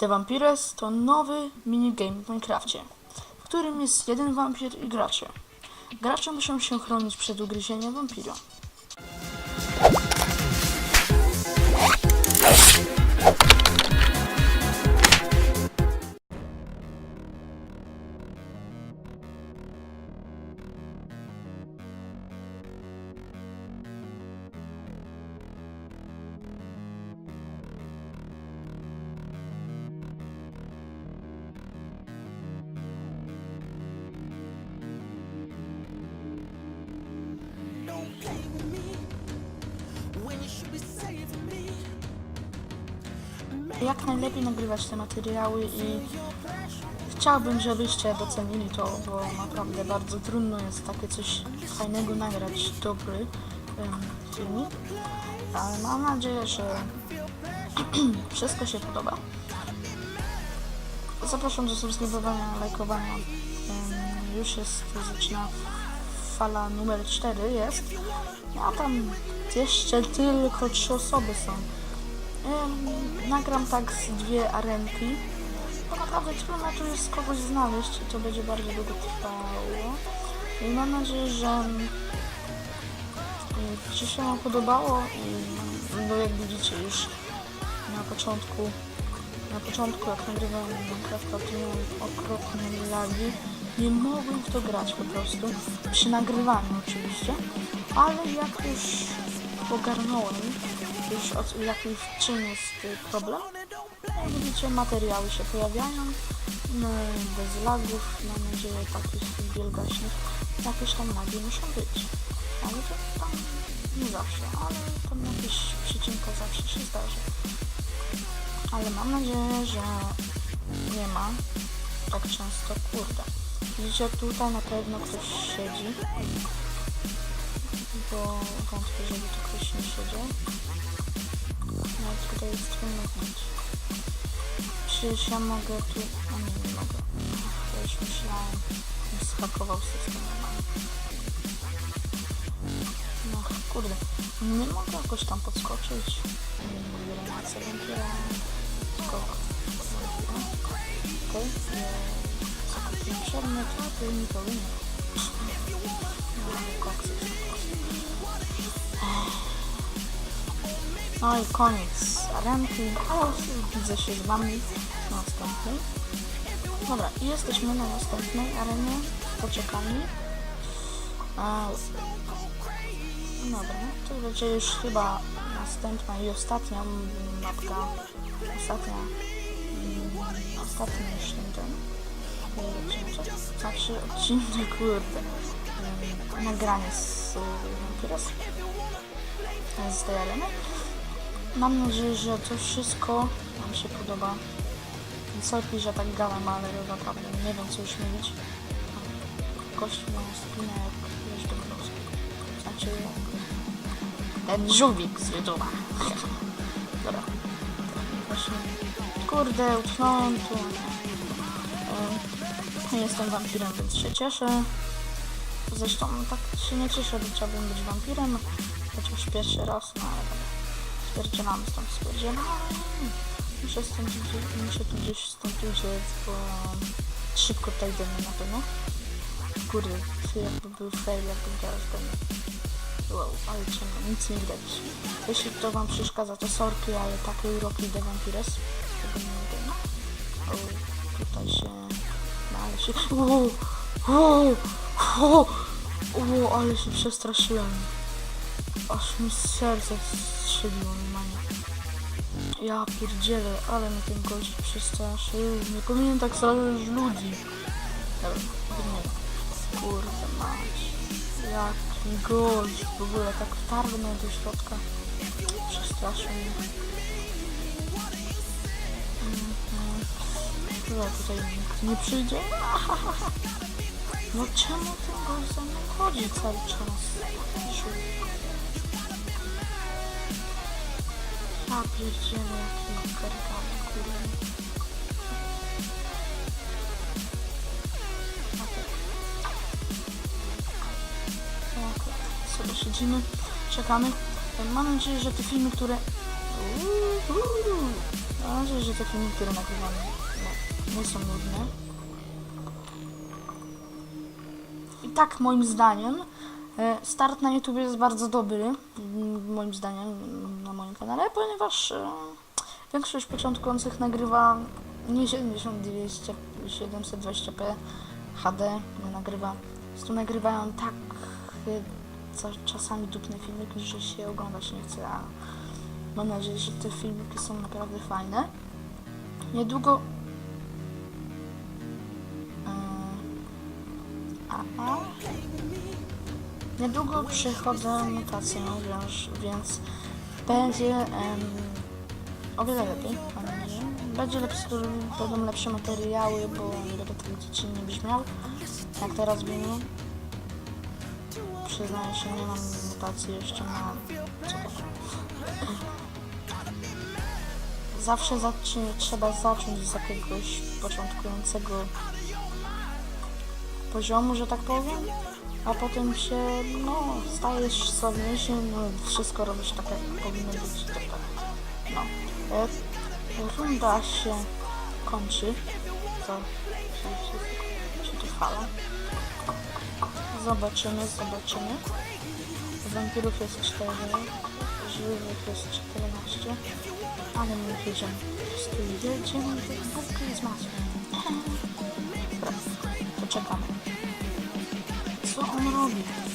The Vampires to nowy minigame w Minecrafcie, w którym jest jeden wampir i gracze. Gracze muszą się chronić przed ugryzieniem wampira. Jak najlepiej nagrywać te materiały i chciałbym, żebyście docenili to, bo naprawdę bardzo trudno jest takie coś fajnego nagrać, dobry em, filmik. Ale mam nadzieję, że wszystko się podoba. Zapraszam do subskrybowania, lajkowania. Em, Już jest, zaczyna fala numer 4 jest. A tam jeszcze tylko trzy osoby są. Nagram tak z dwie arenki. Bo naprawdę trudno tu jest kogoś znaleźć i to będzie bardzo długo trwało. I mam nadzieję, że em, Ci się Wam podobało i bo jak widzicie już na początku na początku jak nagrywałem Minecrafta to miałem okropne lagi. Nie mogłem w to grać po prostu. Przy nagrywaniu oczywiście. Ale jak już ogarnąłem, już od, jaki w czym jest problem, jak widzicie materiały się pojawiają. No, bez lagów, mam nadzieję takich wielgaśnych. Jakieś tam lagi muszą być. Ale to tam nie zawsze, ale tam jakieś przycinka zawsze się zdarzy. Ale mam nadzieję, że nie ma tak często, kurde. Widzicie, tutaj na pewno ktoś siedzi, bo wątpię, żeby tu ktoś nie siedział. No tutaj jest trudno znać. Przecież ja mogę tu... A nie, nie mogę. Ja już myślałem, że schakował system. No kurde, nie mogę jakoś tam podskoczyć. Reanimacja wampira. Skok. Okej. Zakupiłem przedmiot, a tu nikogo nie ma. No, No i koniec. O, widzę się z wami na następnej. Dobra, i jesteśmy na następnej arenie. Poczekani. A, Dobra, to będzie już chyba następna i ostatnia mapka. Ostatnia. mm, Ostatni już ten. Znaczy odcinek, kurde. Nagranie z Vampiros. Z tej areny. Mam nadzieję, że to wszystko Wam się podoba. Sorry, że tak gadam, ale naprawdę nie wiem co już mówić. Gość ma spinę jak do włosów. Znaczy ten żółwik z YouTube'a. Dobra. Właśnie. Kurde, utknąłem tu. Nie jestem wampirem, więc się cieszę. Zresztą tak się nie cieszę, że chciałbym być wampirem. Chociaż pierwszy raz, no Spierdzielamy stąd, spierdzielamy. Muszę stąd muszę tu gdzieś stąd uciec, bo szybko tutaj do mnie na pewno. Kurde, jakby był fail, jakby teraz do mnie. Wow, ale ciemno, nic nie widać. Jeśli to wam przeszkadza, to sorki, ale takie uroki de Vampires. Tego nie wiem. O, tutaj się... No, ale się... Uuu, uuu, uuu, uuu, ale się przestraszyłem. Aż mi serce strzeliło normalnie. Ja pierdzielę, ale mnie ten gość przestraszył. Nie powinien tak straszyć ludzi. Dobra. Kurde mać. Jaki gość. W ogóle tak wtargnął do środka. Przestraszył mnie. Mhm. Chyba tutaj nikt nie przyjdzie. No czemu ten gość za mną chodzi cały czas? Ja pierdzielę, jaki gargany, kurde. Sobie siedzimy, czekamy. Mam nadzieję, że te filmy, które... Mam nadzieję, że te filmy, które nagrywam, no, nie są nudne. I tak moim zdaniem e, start na YouTube jest bardzo dobry, moim zdaniem, kanale, ponieważ e, większość początkujących nagrywa nie 7200, 720p HD, nie nagrywa. Po prostu nagrywają tak e, czasami dupne filmiki, że się oglądać nie chce, a mam nadzieję, że te filmiki są naprawdę fajne. Niedługo... e, a, a. Niedługo przychodzę mutację, wiesz, więc będzie em, o wiele lepiej, mam nadzieję. Będzie lepszy, będą lepsze materiały, bo nie będę tak brzmiał, jak teraz brzmi. Przyznaję się, nie mam mutacji jeszcze na co? Zawsze zacznie, trzeba zacząć z jakiegoś początkującego poziomu, że tak powiem, a potem się, no, stajesz sławniejszy, no, wszystko robisz tak, jak powinno być. Tak, tak. No. E, runda się kończy. To się, się, się tu fala. Zobaczymy, zobaczymy. Wampirów jest 4, żywych jest 14. Ale my jedziemy. Po prostu jedziemy do bułki z masłem. Poczekamy.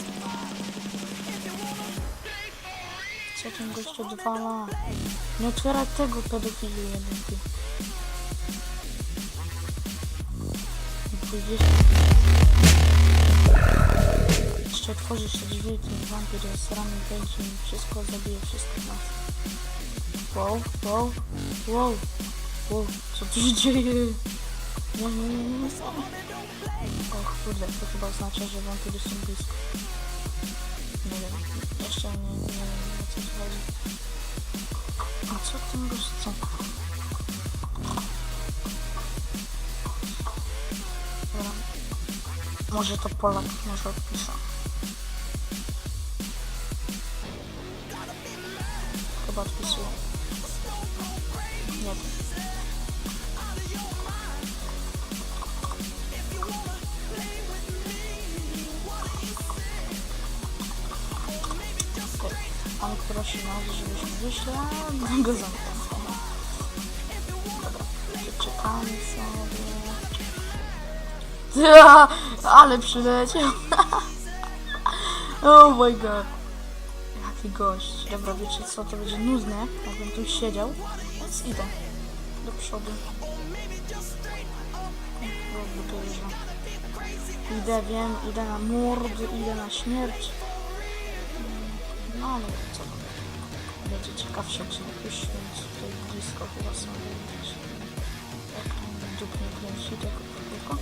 Co ten gość odwala? Nie otwieraj tego pedofili jeden ty. 20. Jeszcze otworzysz te drzwi, ten wampir jest rany, wejdzie i wszystko zabije, wszystko nas. Wow, wow, wow, wow, co tu się dzieje? Nie, nie, nie, nie. Och kurde, to chyba oznacza, że wampiry są blisko. Nie wiem, jeszcze nie, wiem o co chodzi. A co ten gość chce? Dobra. Może to Polak, może odpisał. Chyba odpisuje. Nie wiem. Prosi nas, żebyśmy wyszli, a my go zamknął. Dobra, czekamy sobie. Ja, ale przyleciał. oh my god. Jaki gość. Dobra, wiecie co, to będzie nudne, jakbym tu siedział, więc idę do przodu. Idę, wiem, idę na mord, idę na śmierć. No ale co? Będzie ciekawsze jak się napisz, więc tutaj blisko chyba są jakieś jak tam dupnie kręci tego tylko.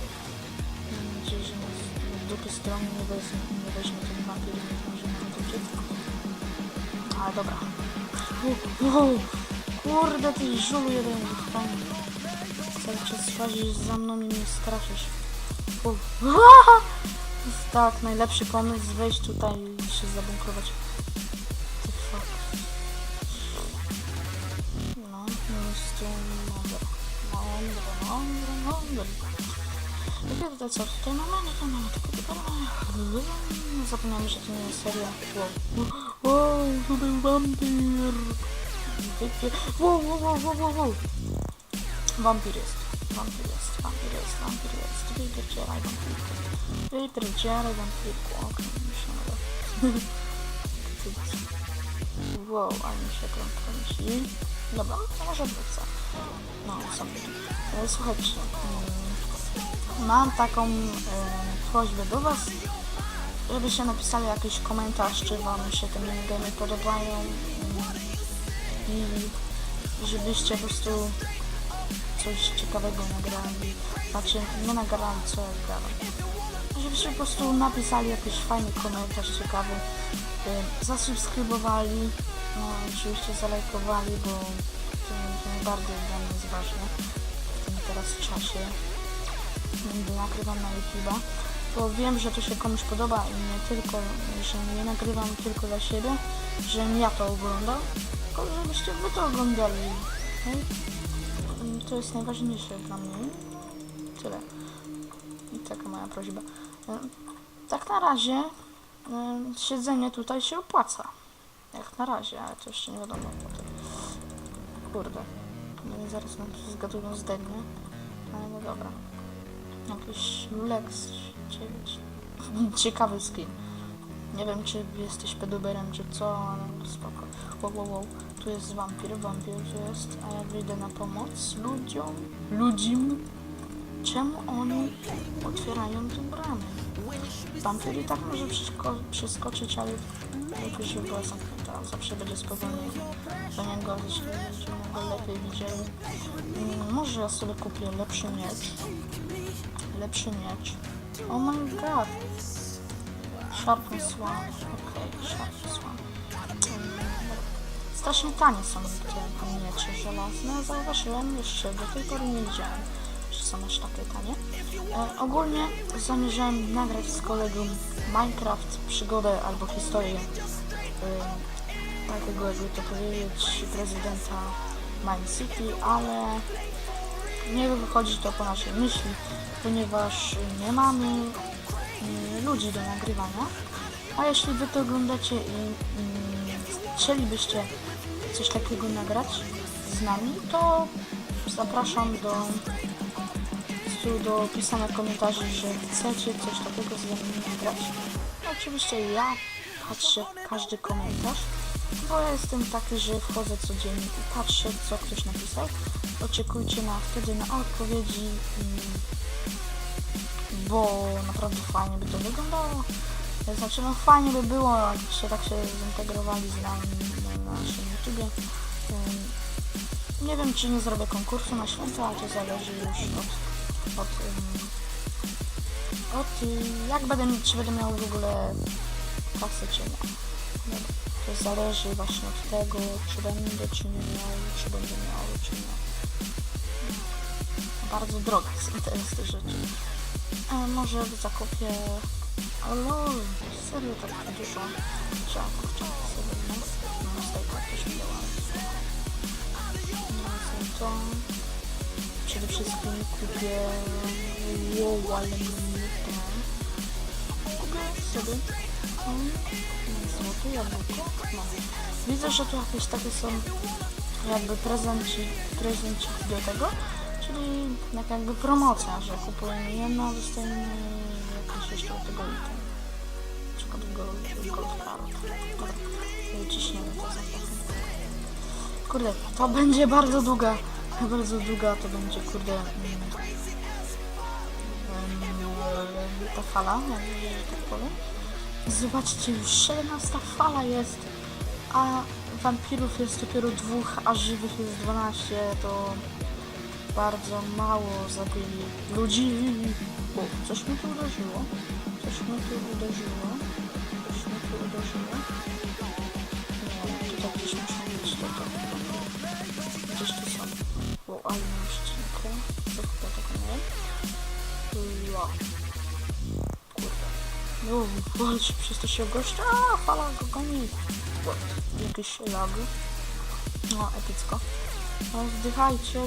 Mam nadzieję, że nas z dupy strony nie weźmie, nie weźmie ten wampir, nie może nam uciec. Ale dobra. Wow, kurde, ty żulu jeden, fajnie. Cały czas łazisz za mną i mnie straszysz. Uf. Tak, najlepszy pomysł, wejść tutaj i się zabunkrować. Mądre, mądre. Jakie tutaj co? Tutaj mamy, no to mamy takie tutaj mamy. Zapomniałem, że to nie jest seria. Wow. Wow, to był wampir. Wypie... Wow, wow, wow, wow, wow, wow. Wampir jest. Wampir jest, wampir jest, wampir jest. Wypierdzielaj wampirku. Wypierdzielaj wampirku. Okej, myślałem, że... Wow, ale mi się krąg kręci. Dobra, to może wrócę. No, są. E, Słuchajcie, mm, mam taką e, prośbę do Was, żebyście napisali jakiś komentarz, czy Wam się te minigamy podobają i żebyście po prostu coś ciekawego nagrali. Znaczy, nie nagrali, co ja gadam. Żebyście po prostu napisali jakiś fajny komentarz ciekawy, y, zasubskrybowali, no oczywiście zalajkowali, bo to, najbardziej dla mnie jest ważne w tym teraz czasie, gdy nagrywam na YouTube'a. Bo wiem, że to się komuś podoba i nie tylko, że nie nagrywam tylko dla siebie, że ja to oglądam, tylko żebyście wy to oglądali. okej? to jest najważniejsze dla mnie. Tyle. I taka moja prośba. Tak na razie siedzenie tutaj się opłaca. Jak na razie, ale to jeszcze nie wiadomo. Kurde. No i zaraz nam tu zgadują zdanie. Ale no dobra. Jakiś Lex 9. Ciekawy skin. Nie wiem, czy jesteś peduberem, czy co, ale spoko. Wow, wow, wow. Tu jest wampir, wampir tu jest, a ja wyjdę na pomoc ludziom, ludziom. Czemu oni otwierają te bramy? Wampir i tak może przeszko- przeskoczyć, ale lepiej, żeby była zamknięta. Zawsze będzie spowolnienie do niego, będziemy go lepiej widzieli. Mm, Może ja sobie kupię lepszy miecz. Lepszy miecz. Oh my god. Sharpness one. Okej, sharpness one. Mm, Strasznie tanie są te miecze żelazne. Zauważyłem jeszcze, do tej pory nie widziałem, aż takie tanie. E, ogólnie zamierzałem nagrać z kolegą Minecraft, przygodę albo historię e, takiego, jakby to powiedzieć, prezydenta Mine City, ale nie wychodzi to po naszej myśli, ponieważ nie mamy mm, ludzi do nagrywania. A jeśli wy to oglądacie i mm, chcielibyście coś takiego nagrać z nami, to zapraszam do, do pisania komentarzy, że chcecie coś takiego z nami nagrać. No, oczywiście ja patrzę każdy komentarz, bo ja jestem taki, że wchodzę codziennie i patrzę, co ktoś napisał. Oczekujcie na wtedy na odpowiedzi, bo naprawdę fajnie by to wyglądało. Znaczy, no fajnie by było, jakbyście tak się zintegrowali z nami na naszym YouTubie. Nie wiem, czy nie zrobię konkursu na święta, ale to zależy już od, od, ym, od y, jak będę, czy będę miał w ogóle kasy, czy nie. Dobra. To zależy właśnie od tego, czy będę, czy nie miał, czy będę miał, czy nie. Bardzo drogie są teraz te rzeczy. E, może zakupię... O lol, serio tak dużo. Trzeba kurczaki sobie no, no też mi dała. No co to... Przede wszystkim kupię... Wow, ale mi Kupię sobie... um, Złote jabłko? No. Widzę, że tu jakieś takie są jakby prezenci, prezenci do tego, czyli jak jakby promocja, że kupujemy jedno, a dostajemy jakieś jeszcze do tego item. Przykład gold card. Dobra, y, ciśniemy to za Kurde, to będzie bardzo długa, bardzo długa to będzie, kurde, mm, em, ta fala, że tak powiem. Zobaczcie, już 17 fala jest, a wampirów jest dopiero dwóch, a żywych jest 12, to bardzo mało zabili ludzi. O, coś mi tu uderzyło. Coś mi tu uderzyło. Coś mi tu uderzyło. Nie, tutaj gdzieś muszą być to, to. Gdzieś tu są. O, ale mam ścinkę. To chyba taka nie. Ja. Kurde. No, walcz przez to się gościa. A, fala go goni. O, Jakiś lag. No, epicko. No, wdychajcie,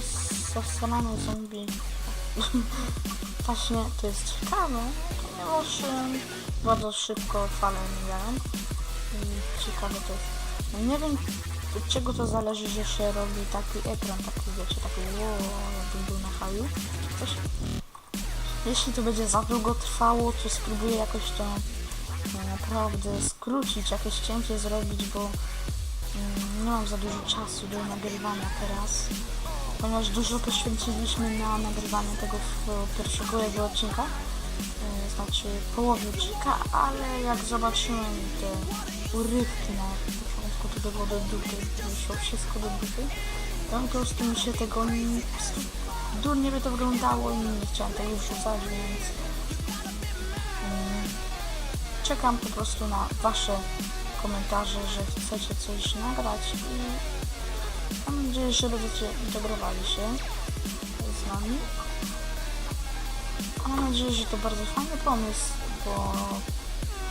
zastanane zombie. Właśnie, to jest ciekawe, ponieważ em, bardzo szybko fale mijają. I ciekawe to jest. No, nie wiem, od czego to zależy, że się robi taki ekran, taki wiecie, taki wow, był na haju. Coś. Jeśli to będzie za długo trwało, to spróbuję jakoś to e, naprawdę skrócić, jakieś cięcie zrobić, bo mm, nie mam za dużo czasu do nagrywania teraz, ponieważ dużo poświęciliśmy na nagrywanie tego pierwszego jego odcinka, e, znaczy połowy odcinka, ale jak zobaczyłem te urywki na było do dupy, wyszło wszystko do dupy, to po prostu mi się tego durnie by to wyglądało i nie chciałem tego wrzucać, więc mm, czekam po prostu na wasze komentarze, że chcecie coś nagrać i mam nadzieję, że będziecie integrowali się z nami. A mam nadzieję, że to bardzo fajny pomysł, bo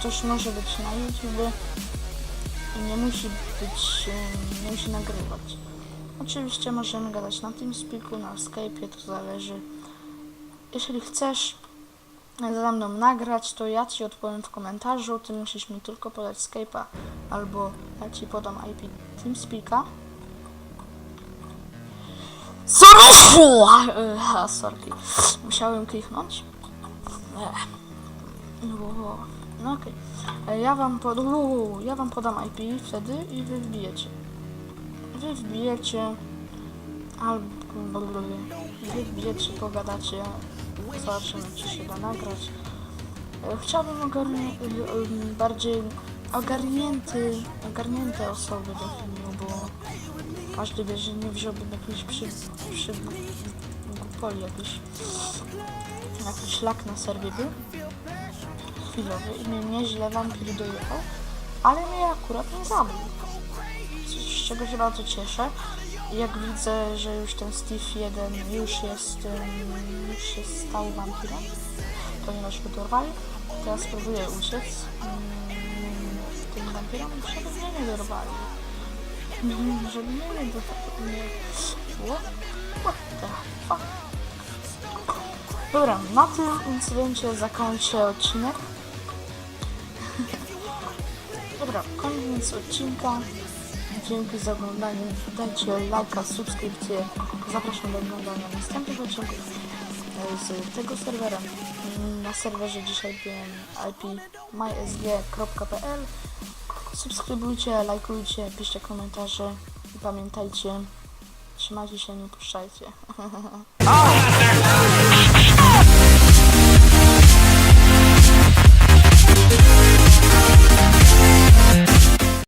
coś może być na YouTube nie musi być, em, nie musi nagrywać. Oczywiście możemy gadać na TeamSpeaku, na Skype'ie, to zależy. Jeśli chcesz ze mną nagrać, to ja Ci odpowiem w komentarzu. Ty musisz mi tylko podać Skype'a albo ja Ci podam IP TeamSpeaka. Sorry! A. Musiałem kliknąć. Ech. No, no okej. E, Ja wam pod... Ja wam podam IP wtedy i wy wbijecie. Wy wbijecie albo wy wbijecie, pogadacie, zobaczymy czy się da nagrać. E, Chciałbym ogarnie, e, e, bardziej ogarnięty, ogarnięte osoby do filmu, bo każdy wie, że nie wziąłbym jakiś przy, przy głupoli jakiś jakiś szlak na serwie był chwilowy i mnie nieźle wampir dojechał, ale mnie akurat nie zabił. Z- czego się bardzo cieszę. Jak widzę, że już ten Steve 1 już jest, już się stał wampirem, ponieważ go dorwali, teraz spróbuję uciec mm, tym wampirem, żeby mnie nie dorwali. Mm, Żeby mnie nie dorwali. What? What the fuck? Dobra, na tym incydencie zakończę odcinek. Dobra, koniec odcinka. Dzięki za oglądanie. Dajcie lajka, subskrypcję. Zapraszam do oglądania następnych odcinków e, z tego serwera. Na serwerze dzisiaj byłem IP mysg.pl Subskrybujcie, lajkujcie, piszcie komentarze i pamiętajcie, trzymajcie się, nie puszczajcie.